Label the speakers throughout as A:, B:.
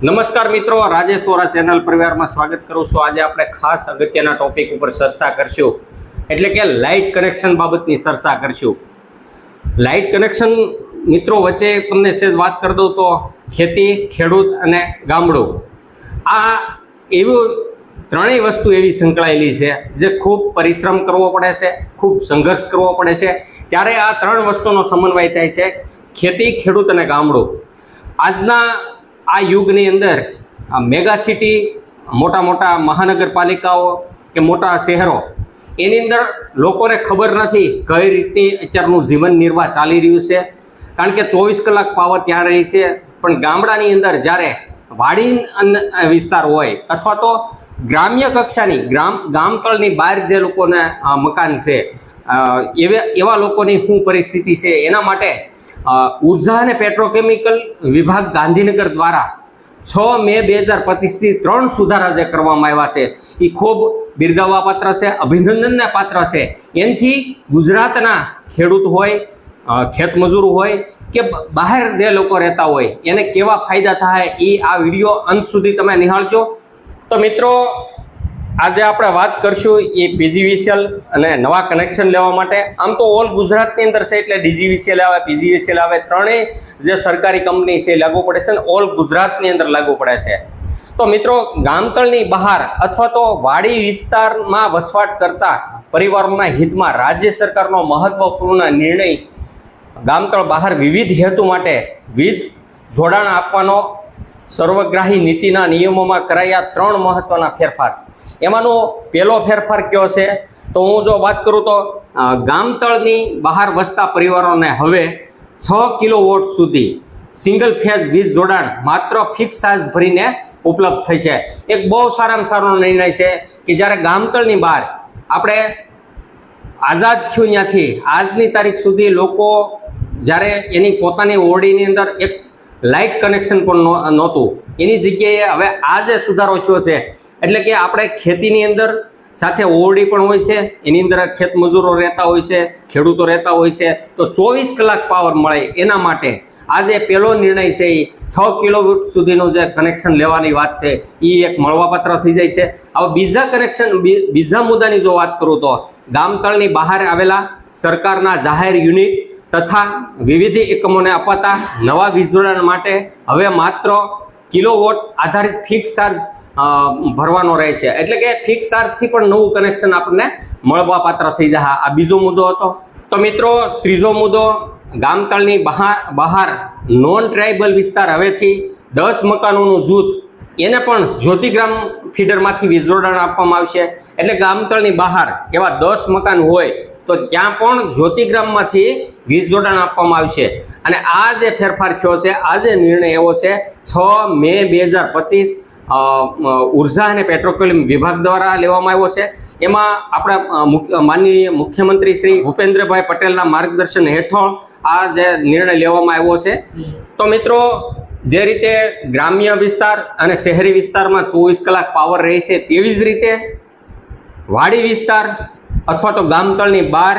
A: નમસ્કાર મિત્રો, રાજેશ વોરા ચેનલ પરિવારમાં સ્વાગત કરું છું. આજે આપણે ખાસ અગત્યના ટોપિક ઉપર ચર્ચા કરશું. એટલે કે લાઇટ કનેક્શન બાબતની ચર્ચા કરશું. લાઇટ કનેક્શન મિત્રો વચ્ચે તમને સેજ વાત કરી દઉં તો ખેતી, ખેડૂત અને ગામડું. આ એવું ત્રણેય વસ્તુ એવી સંકળાયેલી છે જે ખૂબ પરિશ્રમ કરવો પડે છે, ખૂબ સંઘર્ષ કરવો પડે છે. ત્યારે આ ત્રણ વસ્તુનો સમન્વય થાય છે ખેતી, ખેડૂત અને ગામડું. આજના આ યુગની અંદર આ મેગા સિટી, મોટા મોટા મહાનગરપાલિકાઓ કે મોટા શહેરો, એની અંદર લોકોને ખબર નથી કઈ રીતની અત્યારનું જીવન નિર્વાહ ચાલી રહ્યું છે. કારણ કે ચોવીસ કલાક પાવર ત્યાં રહી છે, પણ ગામડાની અંદર જ્યારે વાડી વિસ્તાર હોય અથવા તો ગ્રામ્ય કક્ષાની ગ્રામ ગામકળની બહાર જે લોકોને મકાન છે એવા એવા લોકોની શું પરિસ્થિતિ છે, એના માટે ઊર્જા અને પેટ્રોકેમિકલ વિભાગ ગાંધીનગર દ્વારા છ મે બે હજાર પચીસથી ત્રણ સુધારા જે કરવામાં આવ્યા છે, એ ખૂબ બિરદાવવા પાત્ર છે, અભિનંદનને પાત્ર છે. એનાથી ગુજરાતના ખેડૂત હોય ખેતમજૂર હોય કે બહાર જે લોકો રહેતા હોય, એને કેવા ફાયદા થાય એ આ વીડિયો અંત સુધી તમે નિહાળજો. તો મિત્રો, આજે આપણે વાત કરશું એ પીજીવીસીએલ અને નવા કનેક્શન લેવા માટે. આમ તો ઓલ ગુજરાતની અંદર છે એટલે ડીજીવીસીએલ આવે પીજીવીસીએલ આવે, ત્રણેય જે સરકારી કંપની છે લાગુ પડે છે અને ઓલ ગુજરાતની અંદર લાગુ પડે છે. તો મિત્રો, ગામતળની બહાર અથવા તો વાડી વિસ્તારમાં વસવાટ કરતા પરિવારોના હિતમાં રાજ્ય સરકારનો મહત્વપૂર્ણ નિર્ણય ગામતળ બહાર વિવિધ હેતુ માટે વીજ જોડાણ આપવાનો સર્વગ્રાહી નીતિના નિયમોમાં કરાયા ત્રણ મહત્વના ફેરફાર. એમાંનો પહેલો ફેરફાર કયો છે? તો હું જો વાત કરું તો ગામતળની બહાર વસતા પરિવારોને હવે છ કિલો વોટ સુધી સિંગલ ફેઝ વીજ જોડાણ માત્ર ફિક્સ ચાર્જ ભરીને ઉપલબ્ધ થઈ છે. એક બહુ સારામાં સારો નિર્ણય છે કે જ્યારે ગામતળની બહાર આપણે આઝાદ થયું ત્યાંથી આજની તારીખ સુધી લોકો જ્યારે એની પોતાની ઓરડીની અંદર એક લાઇટ કનેક્શન પણ નહોતું. એની જગ્યાએ હવે આ જે સુધારો થયો છે, એટલે કે આપણે ખેતીની અંદર સાથે ઓરડી પણ હોય છે, એની અંદર ખેત મજૂરો રહેતા હોય છે, ખેડૂતો રહેતા હોય છે, તો ચોવીસ કલાક પાવર મળે એના માટે. આ જે પહેલો નિર્ણય છે એ છ કિલોવોટ સુધીનું જે કનેક્શન લેવાની વાત છે એ એક મળવાપાત્ર થઈ જાય છે. હવે બીજા કનેક્શન બીજા મુદ્દાની જો વાત કરું તો ગામતળની બહાર આવેલા સરકારના જાહેર યુનિટ તથા વિવિધ એકમોને અપાતા નવા વીજ માટે હવે માત્ર કિલોવોટ આધારિત ફિક્સ ચાર્જ ભરવાનો રહે છે. એટલે કે ફિક્સ ચાર્જથી પણ નવું કનેક્શન આપણને મળવાપાત્ર થઈ જશે. આ બીજો મુદ્દો હતો. તો મિત્રો, ત્રીજો મુદ્દો ગામતળની બહાર બહાર નોન ટ્રાઇબલ વિસ્તાર હવેથી દસ મકાનોનું જૂથ, એને પણ જ્યોતિગ્રામ ફીડરમાંથી વીજ આપવામાં આવશે. એટલે ગામતળની બહાર એવા દસ મકાન હોય તો ત્યાં પણ જ્યોતિગ્રામમાંથી વીજ જોડાણ આપવામાં આવશે. અને આ જે ફેરફાર થયો છે, આ જે નિર્ણય એવો છે, છ મે બે હજાર પચીસ ઊર્જા અને પેટ્રોલિયમ વિભાગ દ્વારા લેવામાં આવ્યો છે. એમાં આપણા માનનીય મુખ્યમંત્રી શ્રી ભૂપેન્દ્રભાઈ પટેલના માર્ગદર્શન હેઠળ આ જે નિર્ણય લેવામાં આવ્યો છે. તો મિત્રો, જે રીતે ગ્રામ્ય વિસ્તાર અને શહેરી વિસ્તારમાં ચોવીસ કલાક પાવર રહે છે, તેવી જ રીતે વાડી વિસ્તાર અથવા તો ગામતળની બહાર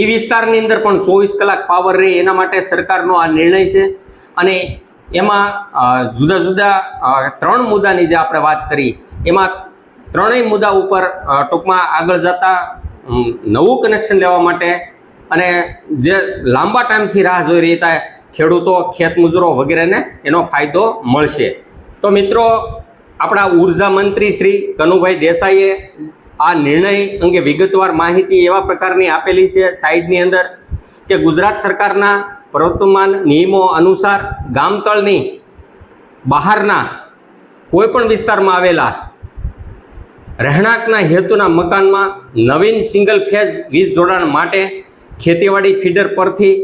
A: એ વિસ્તારની અંદર પણ ચોવીસ કલાક પાવર રહે, એના માટે સરકારનો આ નિર્ણય છે. અને એમાં જુદા જુદા ત્રણ મુદ્દાની જે આપણે વાત કરી, એમાં ત્રણેય મુદ્દા ઉપર ટૂંકમાં આગળ જતા નવું કનેક્શન લેવા માટે અને જે લાંબા ટાઈમથી રાહ જોઈ રહેતા ખેડૂતો ખેતમજૂરો વગેરેને એનો ફાયદો મળશે. તો મિત્રો, આપણા ઊર્જા મંત્રી શ્રી કનુભાઈ દેસાઈએ આ નિર્ણય અંગે વિગતવાર માહિતી એવા પ્રકારની આપેલી છે સાઈડની અંદર કે ગુજરાત સરકારના પ્રવર્તમાન નિયમો અનુસાર ગામતળની બહારના કોઈપણ વિસ્તારમાં આવેલા રહેણાંકના હેતુના મકાનમાં નવીન સિંગલ ફેઝ વીજ જોડાણ માટે ખેતીવાડી ફીડર પરથી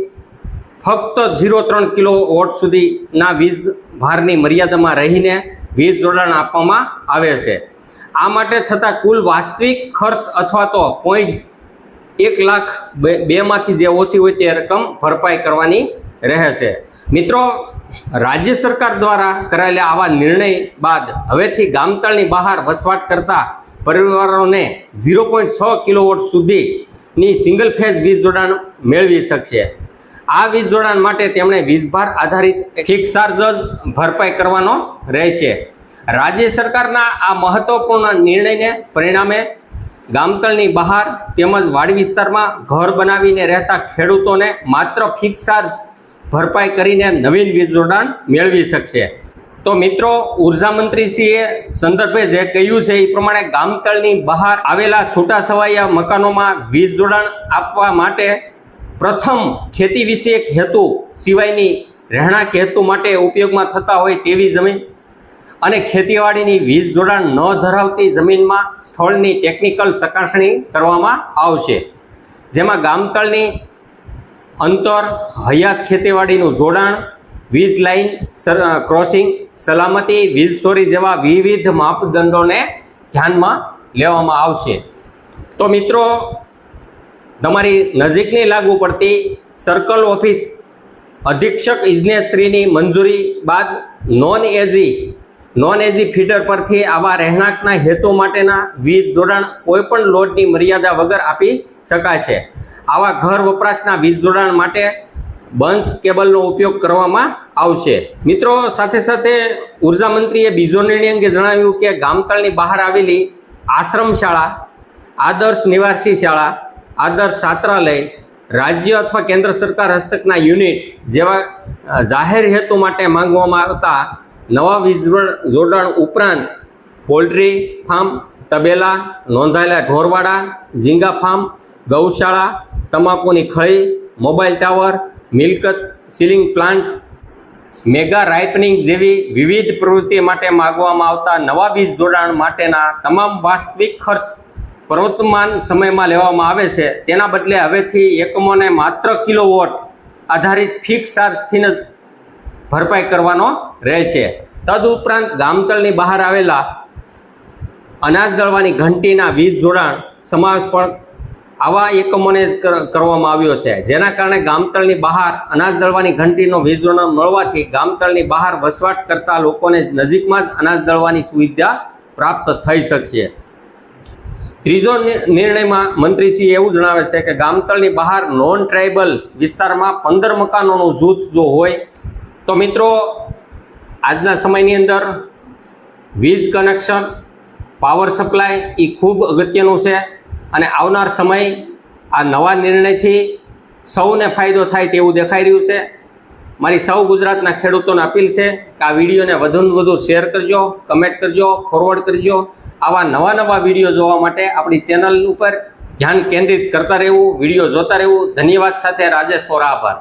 A: ફક્ત ઝીરો ત્રણ કિલો વોટ સુધીના વીજ ભારની મર્યાદામાં રહીને વીજ જોડાણ આપવામાં આવે છે. આ માટે થતા કુલ વાસ્તવિક ખર્ચ અથવા તો પોઈન્ટ એક લાખ બે, બેમાંથી જે ઓછી હોય તે રકમ ભરપાઈ કરવાની રહેશે. મિત્રો, રાજ્ય સરકાર દ્વારા કરાયેલા આવા નિર્ણય બાદ હવેથી ગામતળની બહાર વસવાટ કરતા પરિવારોને ઝીરો પોઈન્ટ છ કિલોવોટ સુધીની સિંગલ ફેઝ વીજ જોડાણ મેળવી શકશે. આ વીજ જોડાણ માટે તેમણે વીજભાર આધારિત ફિક્સ ચાર્જ ભરપાઈ કરવાનો રહેશે. રાજ્ય સરકારના આ મહત્વપૂર્ણ નિર્ણયને પરિણામે ગામતળની બહાર તેમજ વાડી વિસ્તારમાં ઘર બનાવીને રહેતા ખેડૂતોને માત્ર ફિક્સ ચાર્જ ભરપાઈ કરીને નવીન વીજ જોડાણ મેળવી શકશે. તો મિત્રો, ઊર્જા મંત્રીશ્રીએ સંદર્ભે જે કહ્યું છે, એ પ્રમાણે ગામતળની બહાર આવેલા છૂટા છવાયા મકાનોમાં વીજ જોડાણ આપવા માટે પ્રથમ ખેતી વિષયક હેતુ સિવાયની રહેણાંક હેતુ માટે ઉપયોગમાં થતા હોય તેવી જમીન અને ખેતીવાડીની વીજ જોડાણ ન ધરાવતી જમીનમાં સ્થળની ટેકનિકલ ચકાસણી કરવામાં આવશે. જેમાં ગામતળની અંતર, હયાત ખેતીવાડીનું જોડાણ, વીજ લાઇન ક્રોસિંગ, સલામતી, વીજ ચોરી જેવા વિવિધ માપદંડોને ધ્યાનમાં લેવામાં આવશે. તો મિત્રો, તમારી નજીકની લાગુ પડતી સર્કલ ઓફિસ અધિક્ષક ઇજનેરશ્રીની મંજૂરી બાદ non AG non AG feeder પરથી આવા રહેણાંકના હેતુ માટેના વીજ જોડાણ કોઈપણ લોડની મર્યાદા વગર આપી શકાય છે આવા ઘર વપરાશના વીજ જોડાણ માટે બંસ કેબલનો ઉપયોગ કરવામાં આવશે. મિત્રો, સાથે સાથે ઊર્જા મંત્રીએ બીજો નિર્ણય અંગે જણાવ્યું કે ગામતળની બહાર આવેલી આશ્રમ શાળા આદર્શ નિવાસી શાળા, આદર્શ છાત્રાલય, રાજ્ય અથવા કેન્દ્ર સરકાર હસ્તકના યુનિટ જેવા જાહેર હેતુ માટે માંગવામાં આવતા નવા વીજ જોડાણ ઉપરાંત પોલ્ટ્રી ફાર્મ, તબેલા, નોંધાયેલા ઢોરવાડા, ઝીંગા ફાર્મ, ગૌશાળા, તમાકુની ખળી, મોબાઈલ ટાવર, મિલકત, સીલિંગ પ્લાન્ટ, મેગા રાઇપનિંગ જેવી વિવિધ પ્રવૃત્તિ માટે માગવામાં આવતા નવા વીજ જોડાણ માટેના તમામ વાસ્તવિક ખર્ચ પ્રવર્તમાન સમયમાં લેવામાં આવે છે. તેના બદલે હવેથી એકમોને માત્ર કિલોવોટ આધારિત ફિક્સ ચાર્જથી જ ભરપાઈ કરવાનો રહેશે. તદઉપરાંત ગામતળની બહાર આવેલા અનાજ દળવાની ઘંટીના વીજ જોડાણ સમાવેશ પણ આવા એકમોને જ કર- કરવામાં આવ્યો છે. જેના કારણે ગામતળની બહાર અનાજ દળવાની ઘંટીનો વીજ જોડાણ મળવાથી ગામતળની બહાર વસવાટ કરતા લોકોને નજીકમાં જ અનાજ દળવાની સુવિધા પ્રાપ્ત થઈ શકશે. ત્રીજો નિર્ણયમાં મંત્રીશ્રી એવું જણાવે છે કે ગામતળની બહાર નોન ટ્રાઇબલ વિસ્તારમાં પંદર મકાનોનું જૂથ જો હોય તો મિત્રો, આજના સમયની અંદર વીજ કનેક્શન, પાવર સપ્લાય એ ખૂબ અગત્યનું છે અને આવનાર સમય આ નવા નિર્ણયથી સૌને ફાયદો થાય તેવું દેખાઈ રહ્યું છે. મારી સૌ ગુજરાતના ખેડૂતોને અપીલ છે કે આ વિડીયોને વધુને વધુ શેર કરજો, કમેન્ટ કરજો ફોરવર્ડ કરજો. આવા નવા નવા વીડિયો જોવા માટે આપણી ચેનલ ઉપર ધ્યાન કેન્દ્રિત કરતા રહેવું, વીડિયો જોતા રહેવું. ધન્યવાદ સાથે રાજેશ વોરા આભાર.